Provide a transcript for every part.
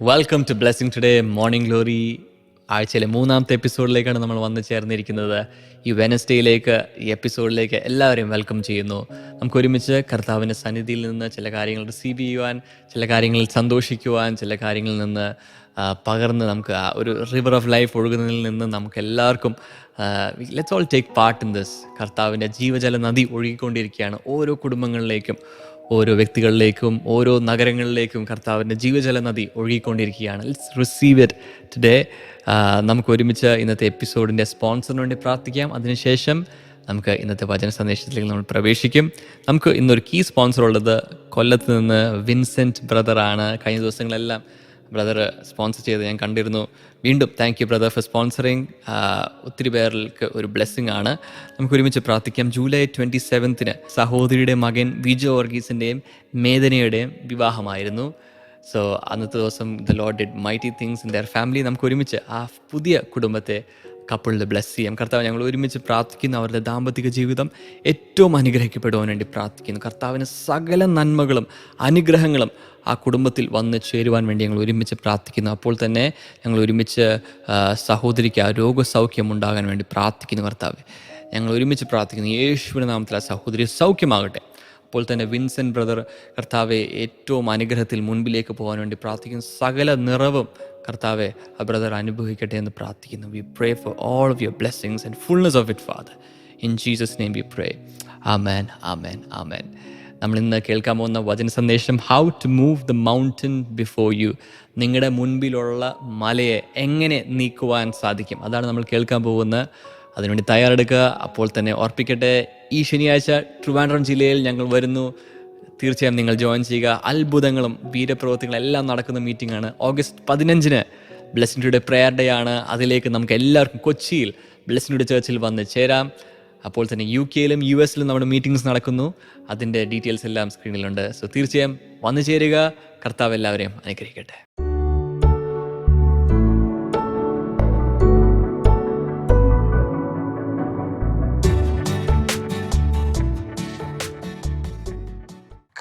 Welcome to blessing today morning glory ആഴ്ചയിലെ മൂന്നാമത്തെ എപ്പിസോഡിലേക്കാണ് നമ്മൾ വന്നു ചേർന്നിരിക്കുന്നത്. ഈ വെനസ്ഡേയിലേക്ക് ഈ എപ്പിസോഡിലേക്ക് എല്ലാവരെയും വെൽക്കം ചെയ്യുന്നു. നമുക്ക് ഒരുമിച്ച് കർത്താവിന്റെ സന്നിധിയിൽ നിന്ന് ചില കാര്യങ്ങൾ റിസീവ് ചെയ്യുവാൻ ചില കാര്യങ്ങളിൽ സന്തോഷിക്കുവാൻ ചില കാര്യങ്ങളിൽ നിന്ന് പകർന്ന് നമുക്ക് ആ ഒരു റിവർ ഓഫ് ലൈഫ് ഒഴുകുന്നതിൽ നിന്ന് നമുക്ക് എല്ലാവർക്കും let's all take part in this കർത്താവിന്റെ ജീവജല നദി ഒഴുകിക്കൊണ്ടിരിക്കുകയാണ് ഓരോ കുടുംബങ്ങളിലേക്കും. ഓരോ വ്യക്തികളിലേക്കും ഓരോ നഗരങ്ങളിലേക്കും കർത്താവിന്റെ ജീവജല നദി ഒഴുകിക്കൊണ്ടിരിക്കുകയാണ്. ലെറ്റ്സ് റിസീവ് ഇറ്റ് ടുഡേ നമുക്ക് ഒരുമിച്ച് ഇന്നത്തെ എപ്പിസോഡിന്റെ സ്പോൺസറിന് വേണ്ടി പ്രാർത്ഥിക്കാം. അതിനുശേഷം നമുക്ക് ഇന്നത്തെ വചന സന്ദേശത്തിലേക്ക് നമ്മൾ പ്രവേശിക്കും. നമുക്ക് ഇന്നൊരു കീ സ്പോൺസർ ഉള്ളത് കൊല്ലത്ത് നിന്ന് വിൻസെന്റ് ബ്രദറാണ്. കഴിഞ്ഞ ദിവസങ്ങളെല്ലാം ബ്രദർ സ്പോൺസർ ചെയ്ത് ഞാൻ കണ്ടിരുന്നു. വീണ്ടും thank you brother for sponsoring ഒത്തിരി പേർക്ക് ഒരു ബ്ലെസ്സിങ് ആണ്. നമുക്ക് ഒരുമിച്ച് പ്രാർത്ഥിക്കാം. ജൂലൈ ട്വന്റി സെവൻത്തിന് സഹോദരിയുടെ മകൻ വിജോ വർഗീസിന്റെയും മേദനയുടെയും വിവാഹമായിരുന്നു. സോ അന്നത്തെ ദിവസം the lord did mighty things in their family നമുക്ക് ഒരുമിച്ച് ആ പുതിയ കുടുംബത്തെ കപ്പിളിൽ ബ്ലെസ് ചെയ്യാം കർത്താവ് ഞങ്ങൾ ഒരുമിച്ച് പ്രാർത്ഥിക്കുന്നു. അവരുടെ ദാമ്പത്തിക ജീവിതം ഏറ്റവും അനുഗ്രഹിക്കപ്പെടുവാൻ വേണ്ടി പ്രാർത്ഥിക്കുന്നു. കർത്താവിന് സകല നന്മകളും അനുഗ്രഹങ്ങളും ആ കുടുംബത്തിൽ വന്ന് ചേരുവാൻ വേണ്ടി ഞങ്ങൾ ഒരുമിച്ച് പ്രാർത്ഥിക്കുന്നു. അപ്പോൾ തന്നെ ഞങ്ങൾ ഒരുമിച്ച് സഹോദരിക്ക് ആ രോഗസൗഖ്യം ഉണ്ടാകാൻ വേണ്ടി പ്രാർത്ഥിക്കുന്നു കർത്താവ്. ഞങ്ങൾ ഒരുമിച്ച് പ്രാർത്ഥിക്കുന്നു. യേശുവിന്റെ നാമത്തിൽ ആ സഹോദരി സൗഖ്യമാകട്ടെ. അപ്പോൾ തന്നെ വിൻസെന്റ് ബ്രദർ കർത്താവെ ഏറ്റവും അനുഗ്രഹത്തിൽ മുൻപിലേക്ക് പോകാൻ വേണ്ടി പ്രാർത്ഥിക്കുന്നു. സകല നിറവും കർത്താവെ ആ ബ്രദർ അനുഭവിക്കട്ടെ എന്ന് പ്രാർത്ഥിക്കുന്നു. We pray for all of your blessings and fullness of it father in Jesus name we pray amen amen amen നമ്മൾ ഇന്ന് കേൾക്കാൻ പോകുന്ന വചന സന്ദേശം how to move the mountain before you നിങ്ങളുടെ മുൻപിലുള്ള മലയെ എങ്ങനെ നീക്കുവാൻ സാധിക്കും? അതാണ് നമ്മൾ കേൾക്കാൻ പോകുന്നത്. അതിനുവേണ്ടി തയ്യാറെടുക്കുക. അപ്പോൾ തന്നെ ഓർപ്പിക്കട്ടെ ഈ ശനിയാഴ്ച ട്രിവാൻഡ്രം ജില്ലയിൽ ഞങ്ങൾ വരുന്നു. തീർച്ചയായും നിങ്ങൾ ജോയിൻ ചെയ്യുക. അത്ഭുതങ്ങളും വീരപ്രവൃത്തികളും എല്ലാം നടക്കുന്ന മീറ്റിംഗ് ആണ്. ഓഗസ്റ്റ് പതിനഞ്ചിന് ബ്ലെസ്സിന്റെ പ്രെയർ ഡേ ആണ്. അതിലേക്ക് നമുക്ക് എല്ലാവർക്കും കൊച്ചിയിൽ ബ്ലെസ്സിന്റെ ചേർച്ചിൽ വന്ന് ചേരാം. അപ്പോൾ തന്നെ യു കെയിലും യു എസിലും നമ്മുടെ മീറ്റിംഗ്സ് നടക്കുന്നു. അതിന്റെ ഡീറ്റെയിൽസ് എല്ലാം സ്ക്രീനിലുണ്ട് സോ തീർച്ചയായും വന്നു ചേരുക. കർത്താവ് എല്ലാവരെയും അനുഗ്രഹിക്കട്ടെ.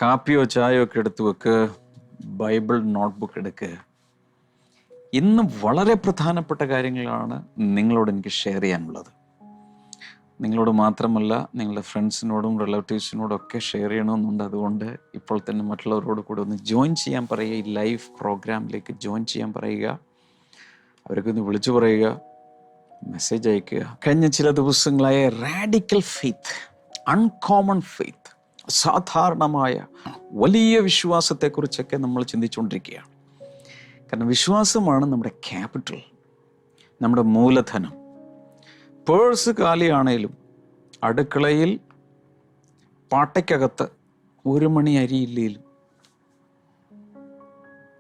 കാപ്പിയോ ചായയോ ഒക്കെ എടുത്തു വെക്ക് ബൈബിൾ നോട്ട്ബുക്ക് എടുക്ക്. ഇന്ന് വളരെ പ്രധാനപ്പെട്ട കാര്യങ്ങളാണ് നിങ്ങളോട് എനിക്ക് ഷെയർ ചെയ്യാനുള്ളത്. നിങ്ങളോട് മാത്രമല്ല നിങ്ങളുടെ ഫ്രണ്ട്സിനോടും റിലേറ്റീവ്സിനോടും ഒക്കെ ഷെയർ ചെയ്യണമെന്നുണ്ട്. അതുകൊണ്ട് ഇപ്പോൾ തന്നെ മറ്റുള്ളവരോട് കൂടെ ഒന്ന് ജോയിൻ ചെയ്യാൻ പറയുക ഈ ലൈവ് പ്രോഗ്രാമിലേക്ക് ജോയിൻ ചെയ്യാൻ പറയുക. അവരൊക്കെ ഒന്ന് വിളിച്ചു പറയുക മെസ്സേജ് അയക്കുക. കഴിഞ്ഞ ചില ദിവസങ്ങളായ റാഡിക്കൽ ഫെയ്ത്ത് അൺകോമൺ ഫെയ്ത്ത് സാധാരണമായ വലിയ വിശ്വാസത്തെക്കുറിച്ചൊക്കെ നമ്മൾ ചിന്തിച്ചുകൊണ്ടിരിക്കുകയാണ്. കാരണം വിശ്വാസമാണ് നമ്മുടെ ക്യാപിറ്റൽ നമ്മുടെ മൂലധനം. പേഴ്സ് കാലിയാണേലും അടുക്കളയിൽ പാട്ടയ്ക്കകത്ത് ഒരു മണി അരിയില്ലേലും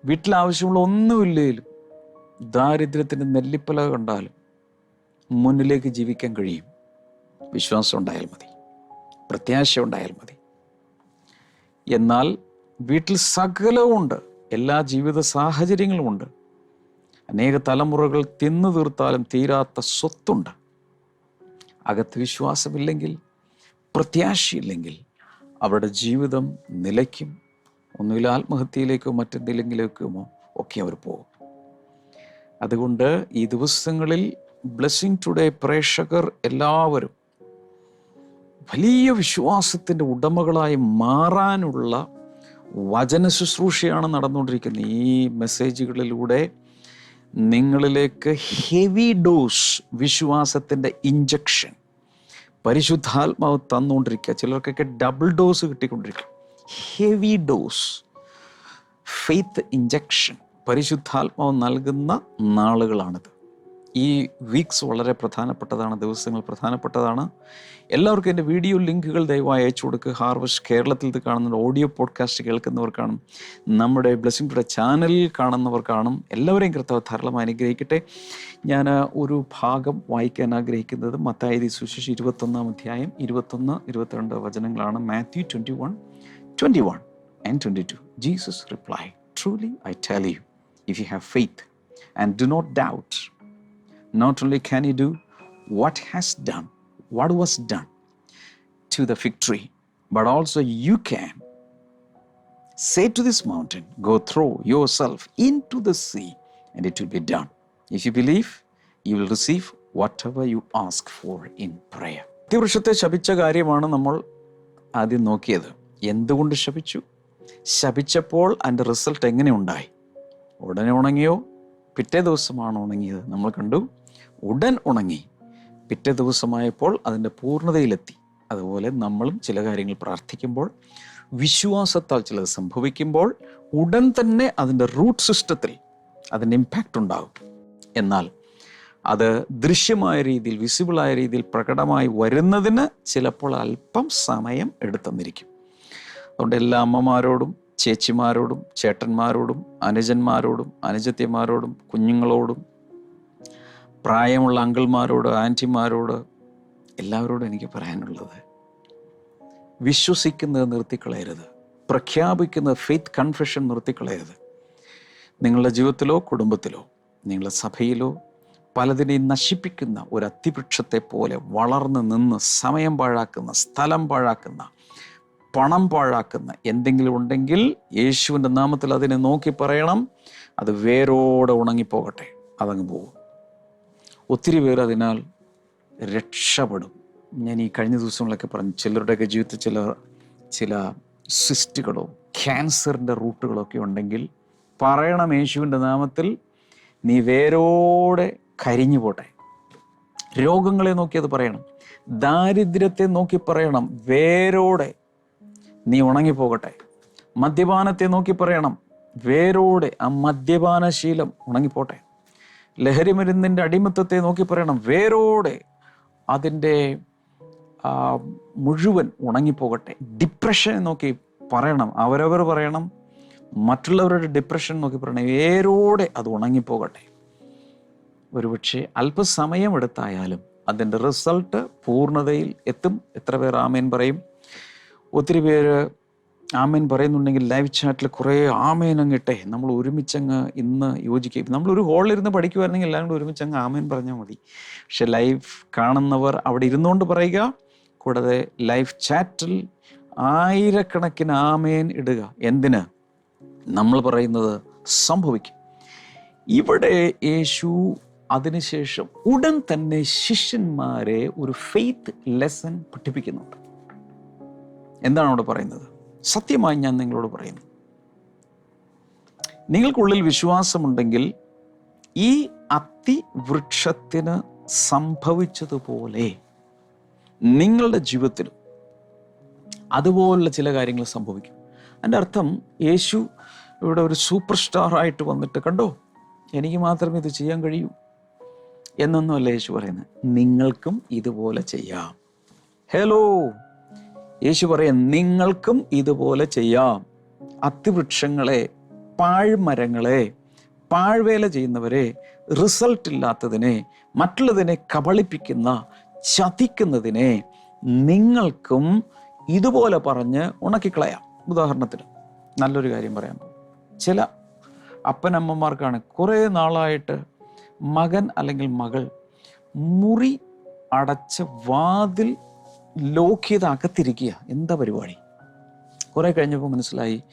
വീട്ടിലാവശ്യമുള്ള ഒന്നുമില്ലേലും ദാരിദ്ര്യത്തിന്റെ നെല്ലിപ്പല കണ്ടാലും മുന്നിലേക്ക് ജീവിക്കാൻ കഴിയും. വിശ്വാസം ഉണ്ടായാൽ മതി പ്രത്യാശ ഉണ്ടായാൽ മതി. എന്നാൽ വീട്ടിൽ സകലവുമുണ്ട് എല്ലാ ജീവിത സാഹചര്യങ്ങളുമുണ്ട് അനേക തലമുറകൾ തിന്നു തീർത്താലും തീരാത്ത സ്വത്തുണ്ട്. അകത്ത് വിശ്വാസമില്ലെങ്കിൽ പ്രത്യാശയില്ലെങ്കിൽ അവരുടെ ജീവിതം നിലയ്ക്കും. ഒന്നുകിൽ ആത്മഹത്യയിലേക്കോ മറ്റെന്തെങ്കിലേക്കുമോ ഒക്കെ അവർ പോകും. അതുകൊണ്ട് ഈ ദിവസങ്ങളിൽ ബ്ലെസ്സിങ് ടുഡേ പ്രേക്ഷകർ എല്ലാവരും വലിയ വിശ്വാസത്തിന്റെ ഉടമകളായി മാറാനുള്ള വചന ശുശ്രൂഷയാണ് നടന്നുകൊണ്ടിരിക്കുന്നത്. ഈ മെസ്സേജുകളിലൂടെ നിങ്ങളിലേക്ക് ഹെവി ഡോസ് വിശ്വാസത്തിന്റെ ഇഞ്ചക്ഷൻ പരിശുദ്ധാത്മാവ് തന്നുകൊണ്ടിരിക്കുക. ചിലർക്കൊക്കെ ഡബിൾ ഡോസ് കിട്ടിക്കൊണ്ടിരിക്കും. ഹെവി ഡോസ് ഫെയ്ത്ത് ഇഞ്ചക്ഷൻ പരിശുദ്ധാത്മാവ് നൽകുന്ന നാളുകളാണിത്. ഈ വീക്സ് വളരെ പ്രധാനപ്പെട്ടതാണ് ദിവസങ്ങൾ പ്രധാനപ്പെട്ടതാണ്. എല്ലാവർക്കും എന്റെ വീഡിയോ ലിങ്കുകൾ ദയവായി അയച്ചു കൊടുക്കുക ഹാർവസ്റ്റ് കേരളത്തിൽ ഇത് കാണുന്ന ഓഡിയോ പോഡ്കാസ്റ്റ് കേൾക്കുന്നവർ കാണും. നമ്മുടെ ബ്ലെസ്സിംഗ് ടുഡേ ചാനലിൽ കാണുന്നവർ കാണും. എല്ലാവരെയും കർത്താവ് ധാരാളം അനുഗ്രഹിക്കട്ടെ. ഞാൻ ഒരു ഭാഗം വായിക്കാൻ ആഗ്രഹിക്കുന്നത് മത്തായി സുശേഷ് ഇരുപത്തൊന്നാം അധ്യായം ഇരുപത്തൊന്ന് ഇരുപത്തിരണ്ട് വചനങ്ങളാണ്. Matthew twenty one twenty one and twenty two Jesus reply truly I tell you if you have faith and do not doubt not only can he do what has done, what was done to the fig tree, but also you can mountain go throw yourself into the sea and it will be done if you believe you will receive whatever you ask for in prayer അത്തിവൃക്ഷത്തെ ശപിച്ച കാര്യമാണ് നമ്മൾ ആദ്യം നോക്കിയത്. എന്തുകൊണ്ട് ശപിച്ചു? ശപിച്ചപ്പോൾ അതിന്റെ result എങ്ങനെ ഉണ്ടായി? ഉടനെ ഉണങ്ങിയോ? പിറ്റേ ദിവസമാണ് ഉണങ്ങിയത്. നമ്മൾ കണ്ടു ഉടൻ ഉണങ്ങി. പിറ്റേ ദിവസമായപ്പോൾ അതിന്റെ പൂർണതയിലെത്തി. അതുപോലെ നമ്മളും ചില കാര്യങ്ങൾ പ്രാർത്ഥിക്കുമ്പോൾ വിശ്വാസത്താൽ ചിലത് സംഭവിക്കുമ്പോൾ ഉടൻ തന്നെ അതിന്റെ റൂട്ട് സിസ്റ്റത്തിൽ അതിന്റെ ഇമ്പാക്റ്റ് ഉണ്ടാകും. എന്നാൽ അത് ദൃശ്യമായ രീതിയിൽ വിസിബിളായ രീതിയിൽ പ്രകടമായി വരുന്നതിന് ചിലപ്പോൾ അല്പം സമയം എടുത്തെന്നിരിക്കും അതുകൊണ്ട് എല്ലാ അമ്മമാരോടും ചേച്ചിമാരോടും ചേട്ടന്മാരോടും അനുജന്മാരോടും അനുജത്തിമാരോടും കുഞ്ഞുങ്ങളോടും പ്രായമുള്ള അങ്കിൾമാരോട് ആന്റിമാരോട് എല്ലാവരോടും എനിക്ക് പറയാനുള്ളത് വിശ്വസിക്കുന്നത് നിർത്തിക്കളയരുത്. പ്രഖ്യാപിക്കുന്ന ഫെയ്ത്ത് കൺഫെഷൻ നിർത്തിക്കളയരുത്. നിങ്ങളുടെ ജീവിതത്തിലോ കുടുംബത്തിലോ നിങ്ങളുടെ സഭയിലോ പലതിനെയും നശിപ്പിക്കുന്ന ഒരു അത്തിവൃക്ഷത്തെ പോലെ വളർന്നു നിന്ന് സമയം പാഴാക്കുന്ന സ്ഥലം പാഴാക്കുന്ന പണം പാഴാക്കുന്ന എന്തെങ്കിലും ഉണ്ടെങ്കിൽ യേശുവിന്റെ നാമത്തിൽ അതിനെ നോക്കി പറയണം. അത് വേരോടെ ഉണങ്ങിപ്പോകട്ടെ. അതങ്ങ് പോകും. ഒത്തിരി പേർ അതിനാൽ രക്ഷപ്പെടും. ഞാൻ ഈ കഴിഞ്ഞ ദിവസങ്ങളൊക്കെ പറഞ്ഞു ചിലരുടെയൊക്കെ ജീവിതത്തിൽ ചില ചില സിസ്റ്റുകളോ ക്യാൻസറിന്റെ റൂട്ടുകളൊക്കെ ഉണ്ടെങ്കിൽ പറയണം യേശുവിന്റെ നാമത്തിൽ നീ വേരോടെ കരിഞ്ഞു പോട്ടെ. രോഗങ്ങളെ നോക്കി അത് പറയണം. ദാരിദ്ര്യത്തെ നോക്കി പറയണം. വേരോടെ നീ ഉണങ്ങിപ്പോകട്ടെ. മദ്യപാനത്തെ നോക്കി പറയണം. വേരോടെ ആ മദ്യപാനശീലം ഉണങ്ങിപ്പോട്ടെ. ലഹരി മരുന്നിന്റെ അടിമത്തത്തെ നോക്കി പറയണം. വേരോടെ അതിന്റെ മുഴുവൻ ഉണങ്ങിപ്പോകട്ടെ. ഡിപ്രഷനെ നോക്കി പറയണം. അവരവർ പറയണം. മറ്റുള്ളവരുടെ ഡിപ്രഷൻ നോക്കി പറയണം. വേരോടെ അത് ഉണങ്ങിപ്പോകട്ടെ. ഒരുപക്ഷെ അല്പസമയം എടുത്തായാലും അതിന്റെ റിസൾട്ട് പൂർണതയിൽ എത്തും. എത്ര പേർ ആമേൻ പറയും? ഒത്തിരി പേര് ആമേൻ പറയുന്നുണ്ടെങ്കിൽ ലൈവ് ചാറ്റിൽ കുറേ ആമേൻ അങ്ങിട്ടെ നമ്മൾ ഒരുമിച്ചങ്ങ് ഇന്ന് യോജിക്കും. നമ്മളൊരു ഹോളിലിരുന്ന് പഠിക്കുമായിരുന്നെങ്കിൽ എല്ലാവരും കൂടെ ഒരുമിച്ച് അങ്ങ് ആമേൻ പറഞ്ഞാൽ മതി. പക്ഷെ ലൈവ് കാണുന്നവർ അവിടെ ഇരുന്നുകൊണ്ട് പറയുക കൂടാതെ ലൈവ് ചാറ്റിൽ ആയിരക്കണക്കിന് ആമേൻ ഇടുക. എന്തിന്? നമ്മൾ പറയുന്നത് സംഭവിക്കും. ഇവിടെ യേശു അതിനുശേഷം ഉടൻ തന്നെ ശിഷ്യന്മാരെ ഒരു ഫെയ്ത്ത് ലെസൺ പഠിപ്പിക്കുന്നുണ്ട്. എന്താണ് അവിടെ പറയുന്നത്? സത്യമായി ഞാൻ നിങ്ങളോട് പറയുന്നു. നിങ്ങൾക്കുള്ളിൽ വിശ്വാസമുണ്ടെങ്കിൽ ഈ അതിവൃക്ഷത്തിന് സംഭവിച്ചതുപോലെ നിങ്ങളുടെ ജീവിതത്തിലും അതുപോലുള്ള ചില കാര്യങ്ങൾ സംഭവിക്കും. അതിന്റെ അർത്ഥം യേശു ഇവിടെ ഒരു സൂപ്പർ സ്റ്റാർ ആയിട്ട് വന്നിട്ട് കണ്ടോ? എനിക്ക് മാത്രമേ ഇത് ചെയ്യാൻ കഴിയൂ. എന്നൊന്നുമല്ല യേശു പറയുന്നത്. നിങ്ങൾക്കും ഇതുപോലെ ചെയ്യാം. ഹലോ. യേശു പറയാം നിങ്ങൾക്കും ഇതുപോലെ ചെയ്യാം. അത്തിവൃക്ഷങ്ങളെ പാഴ്മരങ്ങളെ പാഴ്വേല ചെയ്യുന്നവരെ റിസൾട്ട് ഇല്ലാത്തതിനെ മറ്റുള്ളതിനെ കബളിപ്പിക്കുന്ന ചതിക്കുന്നതിനെ നിങ്ങൾക്കും ഇതുപോലെ പറഞ്ഞ് ഉണക്കിക്കളയാം. ഉദാഹരണത്തിന് നല്ലൊരു കാര്യം പറയാം. ചില അപ്പനമ്മമാർക്കാണ് കുറേ നാളായിട്ട് മകൻ അല്ലെങ്കിൽ മകൾ മുറി അടച്ച വാതിൽ ലോക്ക് ചെയ്ത് അകത്തിരിക്കുക എന്താ പരിപാടി? കുറേ കഴിഞ്ഞപ്പോൾ മനസ്സിലായി.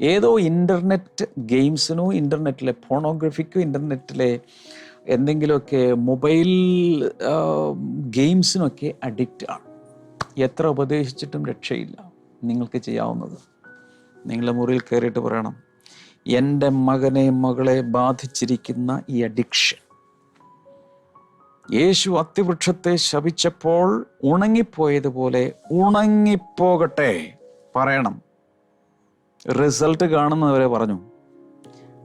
ഏതോ ഇന്റർനെറ്റ് ഗെയിംസിനോ ഇന്റർനെറ്റിലെ ഫോണോഗ്രഫിക്കോ ഇന്റർനെറ്റിലെ എന്തെങ്കിലുമൊക്കെ മൊബൈൽ ഗെയിംസിനൊക്കെ അഡിക്റ്റ് ആണ്. എത്ര ഉപദേശിച്ചിട്ടും രക്ഷയില്ല. നിങ്ങൾക്ക് ചെയ്യാവുന്നത്. നിങ്ങളുടെ മുറിയിൽ കയറിയിട്ട് പറയണം. എന്റെ മകനെ മകളെ ബാധിച്ചിരിക്കുന്ന ഈ അഡിക്ഷൻ യേശു അത്തിവൃക്ഷത്തെ ശപിച്ചപ്പോൾ ഉണങ്ങിപ്പോയതുപോലെ ഉണങ്ങിപ്പോകട്ടെ പറയണം. റിസൾട്ട് കാണുന്നവരെ പറഞ്ഞു.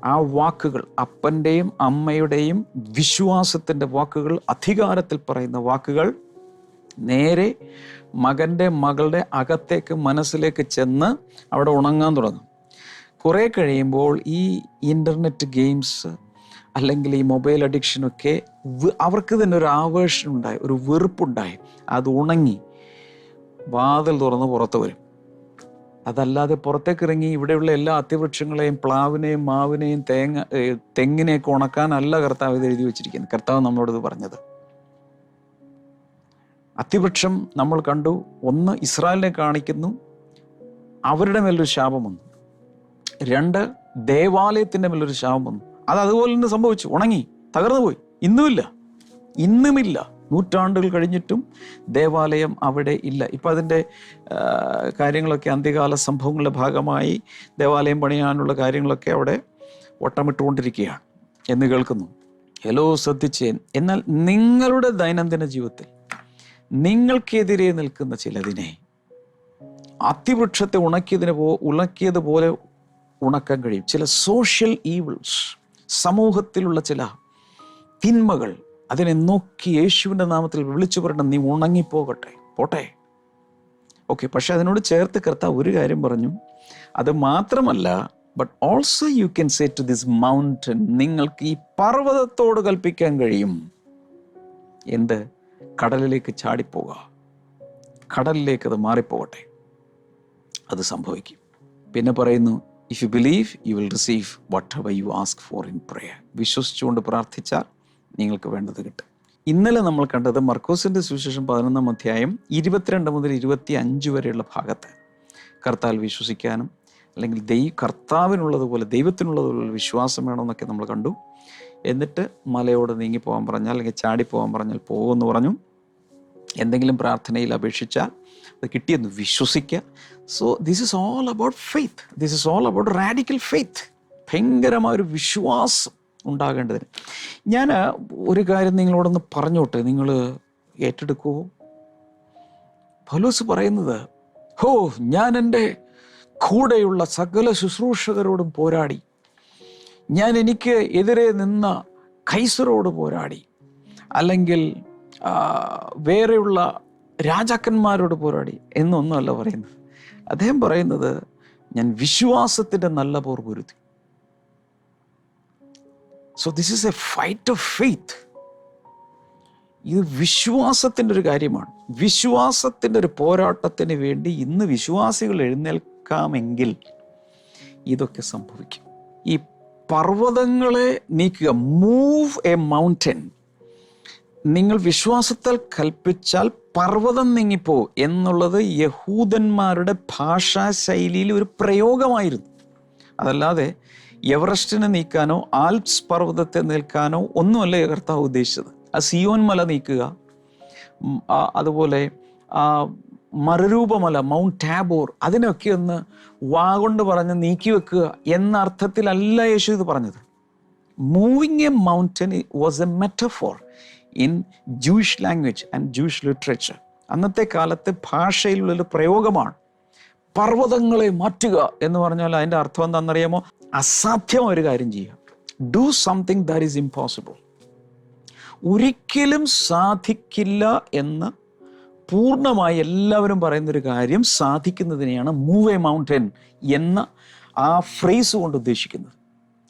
ആ വാക്കുകൾ അപ്പന്റെയും അമ്മയുടെയും വിശ്വാസത്തിന്റെ വാക്കുകൾ അധികാരത്തിൽ പറയുന്ന വാക്കുകൾ നേരെ മകന്റെ മകളുടെ അകത്തേക്ക് മനസ്സിലേക്ക് ചെന്ന് അവിടെ ഉണങ്ങാൻ തുടങ്ങും. കുറേ കഴിയുമ്പോൾ ഈ ഇന്റർനെറ്റ് ഗെയിംസ് അല്ലെങ്കിൽ ഈ മൊബൈൽ അഡിക്ഷനൊക്കെ അവർക്ക് തന്നെ ഒരു ആവേശം ഉണ്ടായി ഒരു വെറുപ്പുണ്ടായി. അത് ഉണങ്ങി വാതിൽ തുറന്ന് പുറത്ത് വരും. അതല്ലാതെ പുറത്തേക്ക് ഇറങ്ങി ഇവിടെയുള്ള എല്ലാ അത്യവൃക്ഷങ്ങളെയും പ്ലാവിനെയും മാവിനെയും തേങ്ങ തെങ്ങിനെയൊക്കെ ഉണക്കാനല്ല കർത്താവ് ഇത് എഴുതി വെച്ചിരിക്കുന്നത്. കർത്താവ് നമ്മളോട് ഇത് പറഞ്ഞത്. അത്യവൃക്ഷം നമ്മൾ കണ്ടു. ഒന്ന് ഇസ്രായേലിനെ കാണിക്കുന്നു. അവരുടെ മേലൊരു ശാപം വന്നു. രണ്ട് ദേവാലയത്തിന്റെ മേലൊരു ശാപം വന്നു. അത് അതുപോലെ തന്നെ സംഭവിച്ചു. ഉണങ്ങി. തകർന്നു പോയി. ഇന്നുമില്ല. ഇന്നുമില്ല. നൂറ്റാണ്ടുകൾ കഴിഞ്ഞിട്ടും ദേവാലയം അവിടെ ഇല്ല. ഇപ്പം അതിന്റെ കാര്യങ്ങളൊക്കെ അന്ത്യകാല സംഭവങ്ങളുടെ ഭാഗമായി ദേവാലയം പണിയാനുള്ള കാര്യങ്ങളൊക്കെ അവിടെ വട്ടമിട്ടുകൊണ്ടിരിക്കുകയാണ് എന്ന് കേൾക്കുന്നു. ഹലോ ശ്രദ്ധിച്ചേൻ. എന്നാൽ നിങ്ങളുടെ ദൈനംദിന ജീവിതത്തിൽ നിങ്ങൾക്കെതിരെ നിൽക്കുന്ന ചിലതിനെ അതിവൃക്ഷത്തെ ഉണക്കിയതിനെ പോ ഉണക്കിയതുപോലെ ഉണക്കാൻ കഴിയും. ചില സോഷ്യൽ ഈവിൾസ് സമൂഹത്തിലുള്ള ചില തിന്മകൾ അതിനെ നോക്കി യേശുവിന്റെ നാമത്തിൽ വിളിച്ചു പറയണം നീ ഉണങ്ങിപ്പോകട്ടെ പോട്ടെ. ഓക്കെ പക്ഷെ അതിനോട് ചേർത്ത് കർത്താവ് ഒരു കാര്യം പറഞ്ഞു. അത് മാത്രമല്ല but also you can say to this mountain നിങ്ങൾക്ക് ഈ പർവതത്തോട് കൽപ്പിക്കാൻ കഴിയും. എന്ത്? കടലിലേക്ക് ചാടിപ്പോക. കടലിലേക്ക് അത് മാറിപ്പോകട്ടെ. അത് സംഭവിക്കും. പിന്നെ പറയുന്നു if you believe you will receive whatever you ask for in prayer വിശ്വസിച്ചുകൊണ്ട് പ്രാർത്ഥിച്ചാൽ നിങ്ങൾക്ക് വേണ്ടത് കിട്ടും. ഇന്നലെ നമ്മൾ കണ്ടത് മർക്കോസിന്റെ സുവിശേഷം പതിനൊന്നാം അധ്യായം ഇരുപത്തിരണ്ട് മുതൽ ഇരുപത്തി അഞ്ച് വരെയുള്ള ഭാഗത്ത് കർത്താൽ വിശ്വസിക്കാനും അല്ലെങ്കിൽ ദൈ കർത്താവിനുള്ളതുപോലെ ദൈവത്തിനുള്ളതുപോലെ വിശ്വാസം വേണമെന്നൊക്കെ നമ്മൾ കണ്ടു. എന്നിട്ട് മലയോട് നീങ്ങിപ്പോകാൻ പറഞ്ഞാൽ അല്ലെങ്കിൽ ചാടിപ്പോകാൻ പോകാൻ പറഞ്ഞാൽ പോകുമെന്ന് പറഞ്ഞു. എന്തെങ്കിലും പ്രാർത്ഥനയിൽ അപേക്ഷിച്ചാൽ അത് കിട്ടിയെന്ന് വിശ്വസിക്കുക. So this is all about faith this is all about radical faith ഭയങ്കരമായ ഒരു വിശ്വാസം ഉണ്ടാകേണ്ടതിന്. ഞാൻ ഒരു കാര്യം നിങ്ങളോടൊന്ന് പറഞ്ഞോട്ടെ? നിങ്ങൾ ഏറ്റെടുക്കുമോ പൗലോസ് പറയുന്നത് ഹോ ഞാൻ എന്റെ കൂടെയുള്ള സകല ശുശ്രൂഷകരോടും പോരാടി. ഞാൻ എനിക്ക് എതിരെ നിന്ന കൈസറോട് പോരാടി. അല്ലെങ്കിൽ വേറെയുള്ള രാജാക്കന്മാരോട് പോരാടി എന്നൊന്നുമല്ല പറയുന്നത്. അദ്ദേഹം പറയുന്നത് ഞാൻ വിശ്വാസത്തിന്റെ നല്ല പോർ പൊരുത്തി so this is a fight of faith ഇത് വിശ്വാസത്തിന്റെ ഒരു കാര്യമാണ്. വിശ്വാസത്തിന്റെ ഒരു പോരാട്ടത്തിന് വേണ്ടി ഇന്ന് വിശ്വാസികൾ എഴുന്നേൽക്കാമെങ്കിൽ ഇതൊക്കെ സംഭവിക്കും. ഈ പർവതങ്ങളെ നീക്കുക മൂവ് എ മൗണ്ടൻ നിങ്ങൾ വിശ്വാസത്താൽ കൽപ്പിച്ചാൽ പർവതം നീങ്ങിപ്പോ എന്നുള്ളത് യഹൂദന്മാരുടെ ഭാഷാ ശൈലിയിൽ ഒരു പ്രയോഗമായിരുന്നു. അതല്ലാതെ എവറസ്റ്റിനെ നീക്കാനോ ആൽപ്സ് പർവതത്തെ നീക്കാനോ ഒന്നുമല്ല കർത്താവ് ഉദ്ദേശിച്ചത്. ആ സിയോൻ മല നീക്കുക അതുപോലെ ആ മറുരൂപമല മൗണ്ട് ടാബോർ അതിനൊക്കെ ഒന്ന് വാ കൊണ്ട് പറഞ്ഞ് നീക്കി വെക്കുക എന്ന അർത്ഥത്തിലല്ല യേശു ഇത് പറഞ്ഞത്. Moving a mountain was a metaphor in Jewish language and Jewish literature അന്നത്തെ കാലത്ത് ഭാഷയിലുള്ളൊരു പ്രയോഗമാണ് പർവതങ്ങളെ മാറ്റുക എന്ന് പറഞ്ഞാൽ അതിന്റെ അർത്ഥം എന്താണെന്നറിയാമോ? അസാധ്യമായ ഒരു കാര്യം ചെയ്യുക. Do something that is impossible ഒരിക്കലും സാധിക്കില്ല എന്ന് പൂർണമായി എല്ലാവരും പറയുന്നൊരു കാര്യം സാധിക്കുന്നതിനെയാണ് മൂവ് എ മൗണ്ടൻ എന്ന ആ ഫ്രേസ് കൊണ്ട് ഉദ്ദേശിക്കുന്നത്.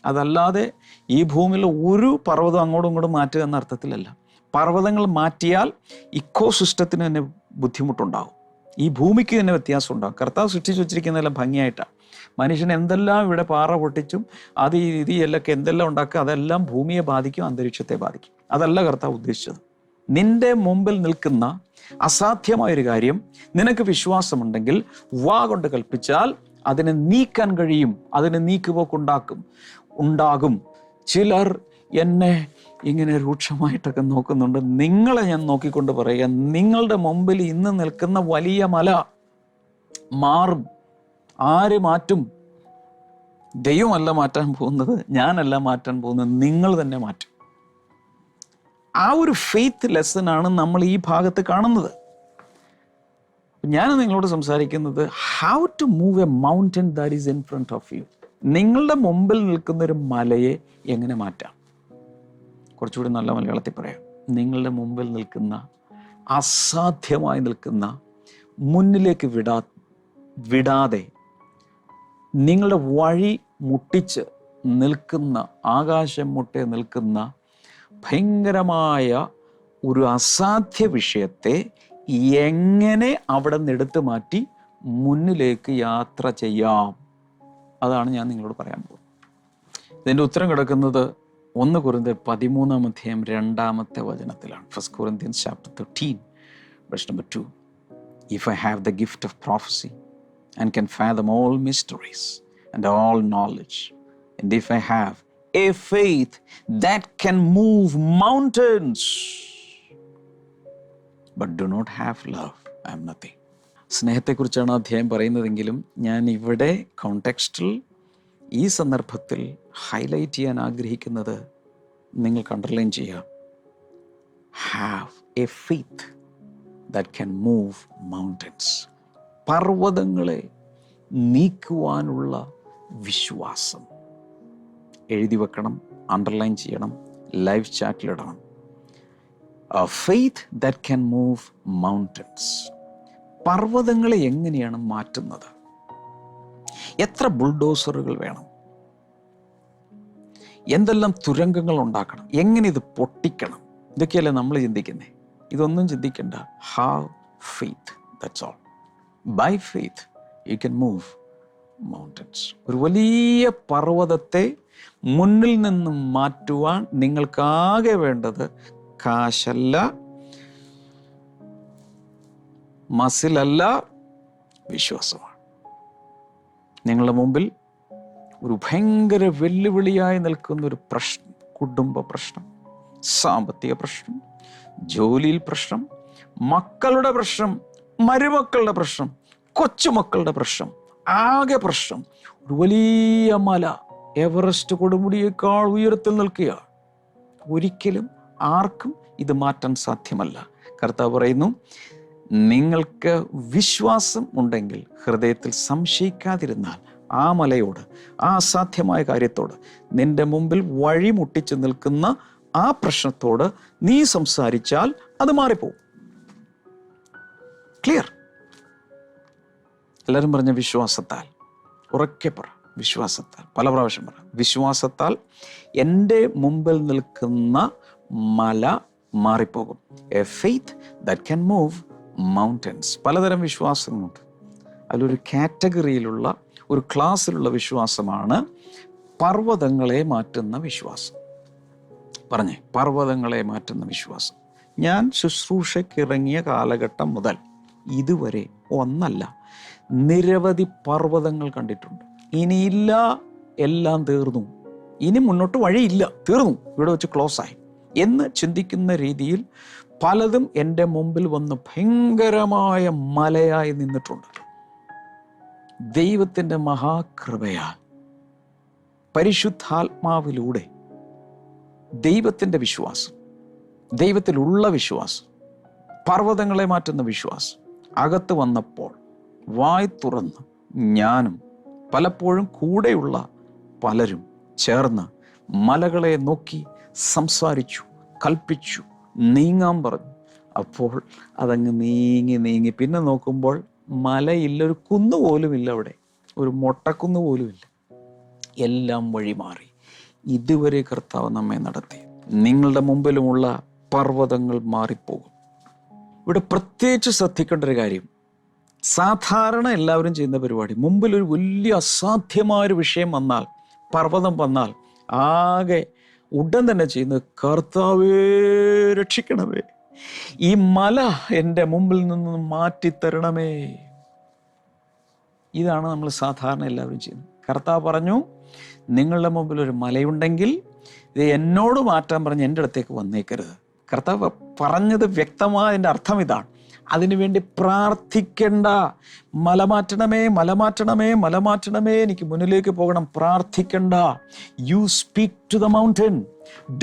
അതല്ലാതെ ഈ ഭൂമിയിൽ ഒരു പർവതം അങ്ങോട്ടും ഇങ്ങോട്ടും മാറ്റുക എന്ന അർത്ഥത്തിലല്ല. പർവതങ്ങൾ മാറ്റിയാൽ ഇക്കോ സിസ്റ്റത്തിന് തന്നെ ബുദ്ധിമുട്ടുണ്ടാകും. ഈ ഭൂമിക്ക് തന്നെ വ്യത്യാസം ഉണ്ടാകും കർത്താവ് സൃഷ്ടിച്ചു വെച്ചിരിക്കുന്നതെല്ലാം ഭംഗിയായിട്ടാണ്. മനുഷ്യൻ എന്തെല്ലാം ഇവിടെ പാറ പൊട്ടിച്ചും അത് ഇത് എല്ലൊക്കെ എന്തെല്ലാം ഉണ്ടാക്കുക അതെല്ലാം ഭൂമിയെ ബാധിക്കും അന്തരീക്ഷത്തെ ബാധിക്കും. അതല്ല കർത്താവ് ഉദ്ദേശിച്ചത്. നിന്റെ മുമ്പിൽ നിൽക്കുന്ന അസാധ്യമായൊരു കാര്യം നിനക്ക് വിശ്വാസമുണ്ടെങ്കിൽ വാ കൊണ്ട് കൽപ്പിച്ചാൽ അതിനെ നീക്കാൻ കഴിയും അതിനെ നീക്കുപോക്കുണ്ടാക്കും ഉണ്ടാകും. ചിലർ എന്നെ ഇങ്ങനെ രൂക്ഷമായിട്ടൊക്കെ നോക്കുന്നുണ്ട്. നിങ്ങളെ ഞാൻ നോക്കിക്കൊണ്ട് പറയുക. നിങ്ങളുടെ മുമ്പിൽ ഇന്ന് നിൽക്കുന്ന വലിയ മല മാറും. ആര് മാറ്റും? ദൈവമല്ല മാറ്റാൻ പോകുന്നത്. ഞാനല്ല മാറ്റാൻ പോകുന്നത്. നിങ്ങൾ തന്നെ മാറ്റും. ആ ഒരു ഫെയ്ത്ത് ലെസൺ ആണ് നമ്മൾ ഈ ഭാഗത്ത് കാണുന്നത്. ഞാൻ നിങ്ങളോട് സംസാരിക്കുന്നത് how to move a mountain that is in front of you നിങ്ങളുടെ മുമ്പിൽ നിൽക്കുന്ന ഒരു മലയെ എങ്ങനെ മാറ്റാം? കുറച്ചുകൂടി നല്ല മലയാളത്തിൽ പറയാം. നിങ്ങളുടെ മുമ്പിൽ നിൽക്കുന്ന അസാധ്യമായി നിൽക്കുന്ന മുന്നിലേക്ക് വിടാ വിടാതെ നിങ്ങളുടെ വഴി മുട്ടിച്ച് നിൽക്കുന്ന ആകാശം മുട്ടെ നിൽക്കുന്ന ഭയങ്കരമായ ഒരു അസാധ്യ വിഷയത്തെ എങ്ങനെ അവിടെ നിന്ന് എടുത്തു മാറ്റി മുന്നിലേക്ക് യാത്ര ചെയ്യാം? അതാണ് ഞാൻ നിങ്ങളോട് പറയാൻ പോകുന്നത്. ഇതിന്റെ ഉത്തരം കിടക്കുന്നത് ഒന്ന് കുറിന്ത പതിമൂന്നാം അധ്യായം രണ്ടാമത്തെ വചനത്തിലാണ് first chapter thirteen verse number two. If I have the gift of prophecy and can fathom all mysteries and all knowledge. And if I have a faith that can move mountains, but do not have love, I am nothing. സ്നേഹത്തെക്കുറിച്ചാണ് അധ്യായം പറയുന്നതെങ്കിലും ഞാൻ ഇവിടെ കോണ്ടെക്സ്റ്റിൽ ഈ സന്ദർഭത്തിൽ highlight ചെയ്യാൻ ആഗ്രഹിക്കുന്നത് നിങ്ങൾക്ക് അണ്ടർലൈൻ ചെയ്യാം have a faith that can move mountains പർവതങ്ങളെ നീക്കുവാനുള്ള വിശ്വാസം. എഴുതി വെക്കണം അണ്ടർലൈൻ ചെയ്യണം live ചാറ്റിലിടണം faith that can move mountains പർവതങ്ങളെ എങ്ങനെയാണ് മാറ്റുന്നത്? എത്ര ബുൾഡോസറുകൾ വേണം? എന്തെല്ലാം തുരങ്കങ്ങൾ ഉണ്ടാക്കണം? എങ്ങനെ ഇത് പൊട്ടിക്കണം? ഇതൊക്കെയല്ലേ നമ്മൾ ചിന്തിക്കുന്നേ. ഇതൊന്നും ചിന്തിക്കണ്ട. Have faith that's all by faith you can move mountains ഒരു വലിയ പർവതത്തെ മുന്നിൽ നിന്നും മാറ്റുവാൻ നിങ്ങൾക്കാകെ വേണ്ടത് കാശല്ല മസിലല്ല വിശ്വാസമാണ്. നിങ്ങളുടെ മുമ്പിൽ ഒരു ഭയങ്കര വെല്ലുവിളിയായി നിൽക്കുന്ന ഒരു പ്രശ്നം കുടുംബ പ്രശ്നം സാമ്പത്തിക പ്രശ്നം ജോലിയിൽ പ്രശ്നം മക്കളുടെ പ്രശ്നം മരുമക്കളുടെ പ്രശ്നം കൊച്ചുമക്കളുടെ പ്രശ്നം ആകെ പ്രശ്നം. ഒരു വലിയ മല എവറസ്റ്റ് കൊടുമുടിയേക്കാൾ ഉയരത്തിൽ നിൽക്കുകയാണ്. ഒരിക്കലും ആർക്കും ഇത് മാറ്റാൻ സാധ്യമല്ല. കർത്താവ് പറയുന്നു നിങ്ങൾക്ക് വിശ്വാസം ഉണ്ടെങ്കിൽ ഹൃദയത്തിൽ സംശയിക്കാതിരുന്നാൽ ആ മലയോട് ആ അസാധ്യമായ കാര്യത്തോട് നിന്റെ മുമ്പിൽ വഴിമുട്ടിച്ച് നിൽക്കുന്ന ആ പ്രശ്നത്തോട് നീ സംസാരിച്ചാൽ അത് മാറിപ്പോവും. ക്ലിയർ എല്ലാവരും പറഞ്ഞ വിശ്വാസത്താൽ ഉറക്കെ പറ വിശ്വാസത്താൽ പല പ്രാവശ്യം പറ വിശ്വാസത്താൽ എന്റെ മുമ്പിൽ നിൽക്കുന്ന മല മാറിപ്പോകും. A faith that can move mountains പലതരം വിശ്വാസങ്ങളുണ്ട്. അതിലൊരു കാറ്റഗറിയിലുള്ള ഒരു ക്ലാസ്സിലുള്ള വിശ്വാസമാണ് പർവതങ്ങളെ മാറ്റുന്ന വിശ്വാസം. പറഞ്ഞേ പർവതങ്ങളെ മാറ്റുന്ന വിശ്വാസം. ഞാൻ ശുശ്രൂഷയ്ക്ക് ഇറങ്ങിയ കാലഘട്ടം മുതൽ ഇതുവരെ ഒന്നല്ല നിരവധി പർവതങ്ങൾ കണ്ടിട്ടുണ്ട്. ഇനിയില്ല എല്ലാം തീർന്നു. ഇനി മുന്നോട്ട് വഴിയില്ല തീർന്നു. ഇവിടെ വെച്ച് ക്ലോസ് ആയി. എന്ന് ചിന്തിക്കുന്ന രീതിയിൽ പലതും എന്റെ മുമ്പിൽ വന്ന് ഭയങ്കരമായ മലയായി നിന്നിട്ടുണ്ട്. ദൈവത്തിന്റെ മഹാകൃപയാൽ പരിശുദ്ധാത്മാവിലൂടെ ദൈവത്തിന്റെ വിശ്വാസം ദൈവത്തിലുള്ള വിശ്വാസം പർവതങ്ങളെ മാറ്റുന്ന വിശ്വാസം അകത്ത് വന്നപ്പോൾ വായ് തുറന്ന് ഞാനും പലപ്പോഴും കൂടെയുള്ള പലരും ചേർന്ന് മലകളെ നോക്കി സംസാരിച്ചു കൽപ്പിച്ചു. നീങ്ങാൻ പറഞ്ഞു. അപ്പോൾ അതങ്ങ് നീങ്ങി നീങ്ങി. പിന്നെ നോക്കുമ്പോൾ മലയില്ല ഒരു കുന്ന് പോലും ഇല്ല അവിടെ. ഒരു മൊട്ടക്കുന്ന് പോലും ഇല്ല. എല്ലാം വഴി മാറി ഇതുവരെ കർത്താവ് നമ്മെ നടത്തി. നിങ്ങളുടെ മുമ്പിലുമുള്ള പർവതങ്ങൾ മാറിപ്പോകും. ഇവിടെ പ്രത്യേകിച്ച് ശ്രദ്ധിക്കേണ്ട ഒരു കാര്യം. സാധാരണ എല്ലാവരും ചെയ്യുന്ന പരിപാടി. മുമ്പിൽ ഒരു വലിയ അസാധ്യമായ ഒരു വിഷയം വന്നാൽ പർവതം വന്നാൽ ആകെ ഉടൻ തന്നെ ചെയ്യുന്നത് കർത്താവേ രക്ഷിക്കണമേ. ഈ മല എന്റെ മുമ്പിൽ നിന്ന് മാറ്റിത്തരണമേ. ഇതാണ് നമ്മൾ സാധാരണ എല്ലാവരും ചെയ്യുന്നത്. കർത്താവ് പറഞ്ഞു നിങ്ങളുടെ മുമ്പിൽ ഒരു മലയുണ്ടെങ്കിൽ ഇത് എന്നോട് മാറ്റാൻ പറഞ്ഞ് എന്റെ അടുത്തേക്ക് വന്നേക്കരുത്. കർത്താവ് പറഞ്ഞത് വ്യക്തമായ എന്റെ അർത്ഥം ഇതാണ്. അതിനുവേണ്ടി പ്രാർത്ഥിക്കണ്ട. മലമാറ്റണമേ മലമാറ്റണമേ മല മാറ്റണമേ മല മാറ്റണമേ എനിക്ക് മുന്നിലേക്ക് പോകണം. പ്രാർത്ഥിക്കണ്ട. You speak to the mountain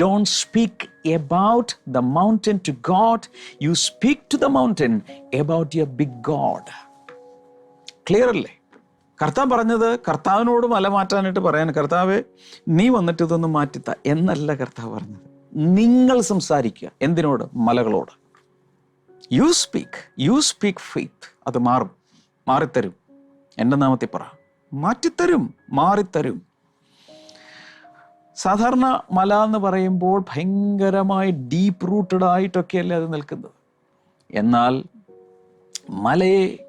don't speak about the mountain to God you speak to the mountain about your big God clear അല്ലേ? കർത്താവ് പറഞ്ഞത് കർത്താവിനോട് മല മാറ്റാനായിട്ട് പറയാൻ. കർത്താവെ നീ വന്നിട്ട് ഇതൊന്ന് മാറ്റിത്ത എന്നല്ല കർത്താവ് പറഞ്ഞത്. നിങ്ങൾ സംസാരിക്കുക എന്തിനോട്? മലകളോട്. You speak you speak faith അത് മാറും മാറിത്തരും. എന്റെ നാമത്തിൽ പറ. മാറ്റിത്തരും മാറിത്തരും. സാധാരണ മല എന്ന് പറയുമ്പോൾ ഭയങ്കരമായി ഡീപ്പ് റൂട്ടഡ് ആയിട്ടൊക്കെയല്ലേ അത് നിൽക്കുന്നത്. എന്നാൽ മലയെ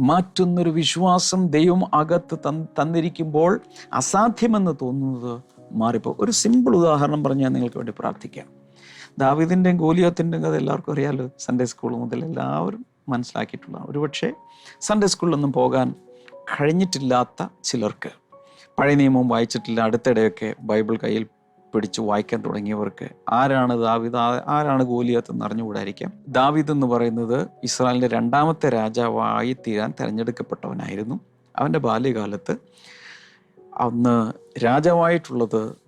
മാറ്റുന്നൊരു വിശ്വാസം ദൈവം അകത്ത് തന്ന് തന്നിരിക്കുമ്പോൾ അസാധ്യമെന്ന് തോന്നുന്നത് മാറിപ്പോ. ഒരു സിമ്പിൾ ഉദാഹരണം പറഞ്ഞ് ഞാൻ നിങ്ങൾക്ക് വേണ്ടി പ്രാർത്ഥിക്കാം. ദാവിദിന്റെയും ഗോലിയത്തിന്റെയും കഥ എല്ലാവർക്കും അറിയാമല്ലോ സൺഡേ സ്കൂൾ മുതൽ എല്ലാവരും മനസ്സിലാക്കിയിട്ടുള്ള ഒരുപക്ഷെ സൺഡേ സ്കൂളിലൊന്നും പോകാൻ കഴിഞ്ഞിട്ടില്ലാത്ത ചിലർക്ക് പഴയ നിയമവും വായിച്ചിട്ടില്ല അടുത്തിടെയൊക്കെ ബൈബിൾ കയ്യിൽ പിടിച്ച് വായിക്കാൻ തുടങ്ങിയവർക്ക് ആരാണ് ദാവിദ് ആരാണ് ഗോലിയാത്ത് എന്ന് അറിഞ്ഞുകൂടായിരിക്കാം. ദാവിദ് എന്ന് പറയുന്നത് ഇസ്രായേലിന്റെ രണ്ടാമത്തെ രാജാവായി തീരാൻ തിരഞ്ഞെടുക്കപ്പെട്ടവനായിരുന്നു. അവന്റെ ബാല്യകാലത്ത് അന്ന് രാജാവായിട്ടുള്ളത്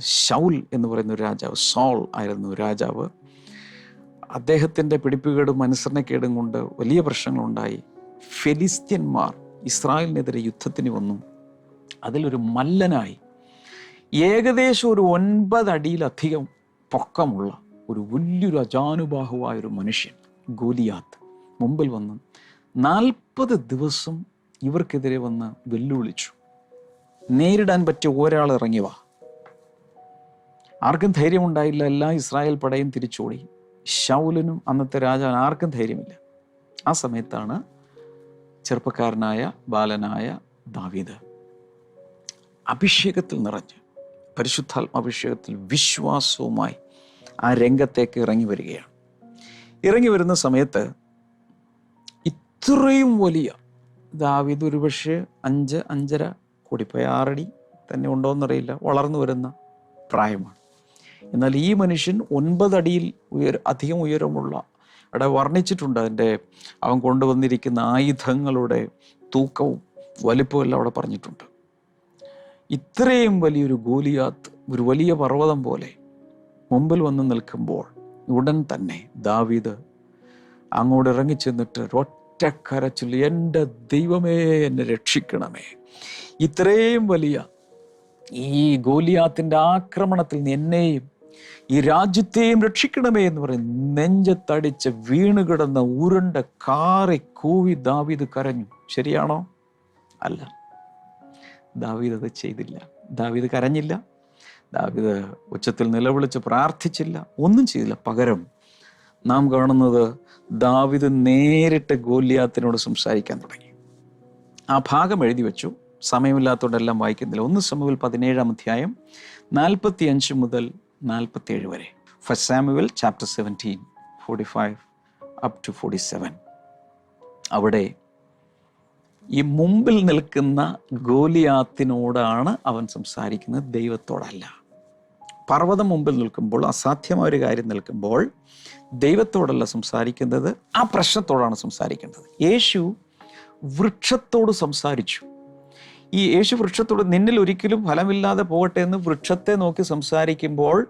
ഷൗൽ എന്ന് പറയുന്ന ഒരു രാജാവ് സോൾ ആയിരുന്നു രാജാവ്. അദ്ദേഹത്തിന്റെ പിടിപ്പുകേടും അനുസരണക്കേടും കൊണ്ട് വലിയ പ്രശ്നങ്ങളുണ്ടായി. ഫെലിസ്ത്യന്മാർ ഇസ്രായേലിനെതിരെ യുദ്ധത്തിന് വന്നു. അതിലൊരു മല്ലനായി. ഏകദേശം ഒരു ഒൻപതടിയിലധികം പൊക്കമുള്ള ഒരു വലിയൊരു അജാനുബാഹുവായ ഒരു മനുഷ്യൻ ഗോലിയാത്ത് മുമ്പിൽ വന്ന് നാൽപ്പത് ദിവസം ഇവർക്കെതിരെ വന്ന് വെല്ലുവിളിച്ചു. നേരിടാൻ പറ്റിയ ഒരാൾ ഇറങ്ങി ആർക്കും ധൈര്യമുണ്ടായില്ല. എല്ലാ ഇസ്രായേൽ പടയും തിരിച്ചോടി. ഷൗലിനും അന്നത്തെ രാജാവിന് ആർക്കും ധൈര്യമില്ല. ആ സമയത്താണ് ചെറുപ്പക്കാരനായ ബാലനായ ദാവീദ് അഭിഷേകത്തിൽ നിറഞ്ഞ് പരിശുദ്ധാത്മാഭിഷേകത്തിൽ വിശ്വാസവുമായി ആ രംഗത്തേക്ക് ഇറങ്ങി വരികയാണ്. ഇറങ്ങി വരുന്ന സമയത്ത് ഇത്രയും വലിയ ദാവീദ് ഒരുപക്ഷെ അഞ്ച് അഞ്ചര കൂടിപ്പോയ ആറടി തന്നെ ഉണ്ടോയെന്നറിയില്ല വളർന്നു വരുന്ന പ്രായമാണ്. എന്നാൽ ഈ മനുഷ്യൻ ഒൻപത് അടിയിൽ ഉയര അധികം ഉയരമുള്ള അവിടെ വർണിച്ചിട്ടുണ്ട് അതിന്റെ അവൻ കൊണ്ടുവന്നിരിക്കുന്ന ആയുധങ്ങളുടെ തൂക്കവും വലിപ്പവും എല്ലാം അവിടെ പറഞ്ഞിട്ടുണ്ട്. ഇത്രയും വലിയൊരു ഗോലിയാത്ത് ഒരു വലിയ പർവതം പോലെ മുമ്പിൽ വന്ന് നിൽക്കുമ്പോൾ ഉടൻ തന്നെ ദാവീദ് അങ്ങോട്ട് ഇറങ്ങിച്ചെന്നിട്ട് ഒറ്റ കരച്ചിൽ എന്റെ ദൈവമേ എന്നെ രക്ഷിക്കണമേ. ഇത്രയും വലിയ ഈ ഗോലിയാത്തിന്റെ ആക്രമണത്തിൽ നിന്ന് എന്നെയും ഈ രാജ്യത്തെയും രക്ഷിക്കണമേ എന്ന് പറയും നെഞ്ചത്തടിച്ച് വീണ് കിടന്ന ഉരുണ്ട കാറി കൂവി ദാവീദ് കരഞ്ഞു. ശരിയാണോ? അല്ല. ദാവീദ് അത് ചെയ്തില്ല. ദാവീദ് കരഞ്ഞില്ല. ദാവീദ് ഉച്ചത്തിൽ നിലവിളിച്ച് പ്രാർത്ഥിച്ചില്ല. ഒന്നും ചെയ്തില്ല. പകരം നാം കാണുന്നത് ദാവീദ് നേരിട്ട് ഗോലിയാത്തിനോട് സംസാരിക്കാൻ തുടങ്ങി. ആ ഭാഗം എഴുതി വെച്ചു. സമയമില്ലാത്തതുകൊണ്ടെല്ലാം വായിക്കുന്നില്ല. ഒന്ന് സമൂഹത്തിൽ പതിനേഴാം അധ്യായം നാൽപ്പത്തി അഞ്ച് മുതൽ നാൽപ്പത്തിയേഴ് വരെ. First Samuel chapter seventeen forty five up to forty seven അവിടെ ഈ മുമ്പിൽ നിൽക്കുന്ന ഗോലിയാത്തിനോടാണ് അവൻ സംസാരിക്കുന്നത് ദൈവത്തോടല്ല. പർവതം മുമ്പിൽ നിൽക്കുമ്പോൾ അസാധ്യമായ ഒരു കാര്യം നിൽക്കുമ്പോൾ ദൈവത്തോടല്ല സംസാരിക്കുന്നത് ആ പ്രശ്നത്തോടാണ് സംസാരിക്കേണ്ടത്. യേശു വൃക്ഷത്തോട് സംസാരിച്ചു. ഈ യേശു വൃക്ഷത്തോട് നിന്നിൽ ഒരിക്കലും ഫലമില്ലാതെ പോകട്ടെ എന്ന് വൃക്ഷത്തെ നോക്കി സംസാരിക്കുമ്പോൾ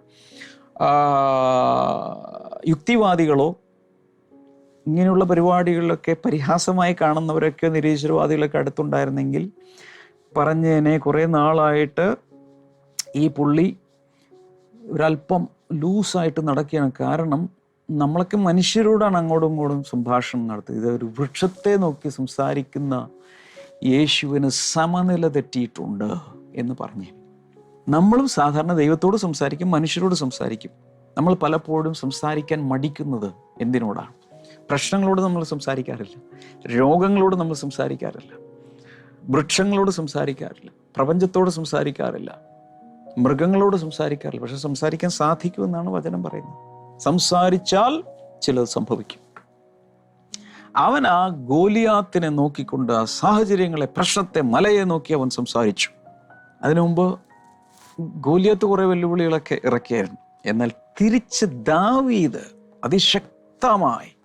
യുക്തിവാദികളോ ഇങ്ങനെയുള്ള പരിപാടികളിലൊക്കെ പരിഹാസമായി കാണുന്നവരൊക്കെ നിരീശ്വരവാദികളൊക്കെ അടുത്തുണ്ടായിരുന്നെങ്കിൽ പറഞ്ഞതിനെ കുറേ നാളായിട്ട് ഈ പുള്ളി ഒരല്പം ലൂസായിട്ട് നടക്കുകയാണ്. കാരണം നമ്മളൊക്കെ മനുഷ്യരോടാണ് അങ്ങോട്ടും ഇങ്ങോട്ടും സംഭാഷണം നടത്തുന്നത്. ഇത് ഒരു വൃക്ഷത്തെ നോക്കി സംസാരിക്കുന്ന യേശുവിന് സമനില തെറ്റിയിട്ടുണ്ട് എന്ന് പറഞ്ഞു. നമ്മളും സാധാരണ ദൈവത്തോട് സംസാരിക്കും മനുഷ്യരോട് സംസാരിക്കും. നമ്മൾ പലപ്പോഴും സംസാരിക്കാൻ മടിക്കുന്നത് എന്തിനോടാണ്? പ്രശ്നങ്ങളോട് നമ്മൾ സംസാരിക്കാറില്ല. രോഗങ്ങളോട് നമ്മൾ സംസാരിക്കാറില്ല. വൃക്ഷങ്ങളോട് സംസാരിക്കാറില്ല. പ്രപഞ്ചത്തോട് സംസാരിക്കാറില്ല. മൃഗങ്ങളോട് സംസാരിക്കാറില്ല. പക്ഷെ സംസാരിക്കാൻ സാധിക്കുമെന്നാണ് വചനം പറയുന്നത്. സംസാരിച്ചാൽ ചിലത് സംഭവിക്കും. അവൻ ആ ഗോലിയാത്തിനെ നോക്കിക്കൊണ്ട് ആ സാഹചര്യങ്ങളെ പ്രശ്നത്തെ മലയെ നോക്കി അവൻ സംസാരിച്ചു. അതിനു മുമ്പ് ഗോലിയാത്ത് കുറെ വെല്ലുവിളികളൊക്കെ ഇറക്കിയായിരുന്നു. എന്നാൽ തിരിച്ച് ദാവീത് അതിശക്തമായി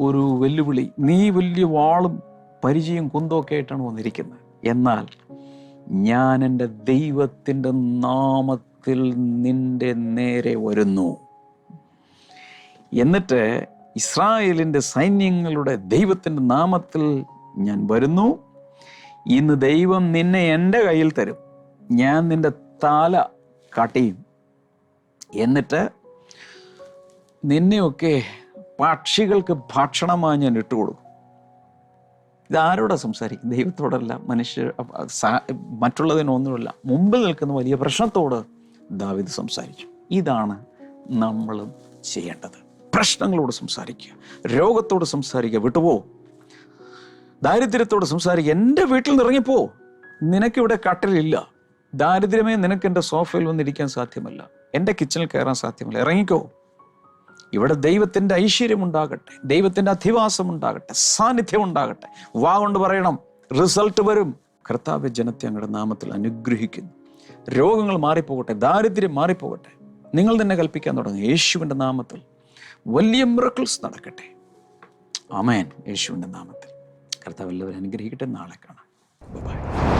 ഒരു വെല്ലുവിളി നീ വലിയ വാളും പരിചയം കുന്തമൊക്കെ ആയിട്ടാണ് വന്നിരിക്കുന്നത്. എന്നാൽ ഞാൻ എന്റെ ദൈവത്തിന്റെ നാമത്തിൽ നിന്റെ നേരെ വരുന്നു. എന്നിട്ട് ഇസ്രായേലിന്റെ സൈന്യങ്ങളുടെ ദൈവത്തിന്റെ നാമത്തിൽ ഞാൻ വരുന്നു. ഇന്ന് ദൈവം നിന്നെ എന്റെ കയ്യിൽ തരും. ഞാൻ നിന്റെ താല കാട്ടിയും. എന്നിട്ട് നിന്നെയൊക്കെ പക്ഷികൾക്ക് ഭക്ഷണമായി ഞാൻ ഇട്ടുകൊടുക്കും ഇതാരോടാ സംസാരിക്കും ദൈവത്തോടല്ല മനുഷ്യ മറ്റുള്ളതിനൊന്നുമല്ല. മുമ്പിൽ നിൽക്കുന്ന വലിയ പ്രശ്നത്തോട് ദാവിദ് സംസാരിച്ചു. ഇതാണ് നമ്മളും ചെയ്യേണ്ടത്. പ്രശ്നങ്ങളോട് സംസാരിക്കുക രോഗത്തോട് സംസാരിക്കുക വിട്ടുപോ. ദാരിദ്ര്യത്തോട് സംസാരിക്കുക എന്റെ വീട്ടിൽ നിന്ന് ഇറങ്ങിപ്പോ. നിനക്കിവിടെ കട്ടിലില്ല. ദാരിദ്ര്യമേ നിനക്ക് എന്റെ സോഫയിൽ വന്നിരിക്കാൻ സാധ്യമല്ല. എന്റെ കിച്ചണിൽ കയറാൻ സാധ്യമല്ല. ഇറങ്ങിക്കോ. ഇവിടെ ദൈവത്തിന്റെ ഐശ്വര്യം ഉണ്ടാകട്ടെ ദൈവത്തിന്റെ അധിവാസം ഉണ്ടാകട്ടെ സാന്നിധ്യം ഉണ്ടാകട്ടെ. വാ കൊണ്ട് പറയണം റിസൾട്ട് വരും. കർത്താവ് ജനത്തെ അങ്ങയുടെ നാമത്തിൽ അനുഗ്രഹിക്കുന്നു. രോഗങ്ങൾ മാറിപ്പോകട്ടെ ദാരിദ്ര്യം മാറിപ്പോകട്ടെ. നിങ്ങൾ തന്നെ കൽപ്പിക്കാൻ തുടങ്ങും. യേശുവിന്റെ നാമത്തിൽ വലിയ മിറക്കിൾസ് നടക്കട്ടെ. അമേൻ യേശുവിന്റെ നാമത്തിൽ. കർത്താവ് എല്ലാവരും അനുഗ്രഹിക്കട്ടെ. നാളെ കാണാം. ബൈ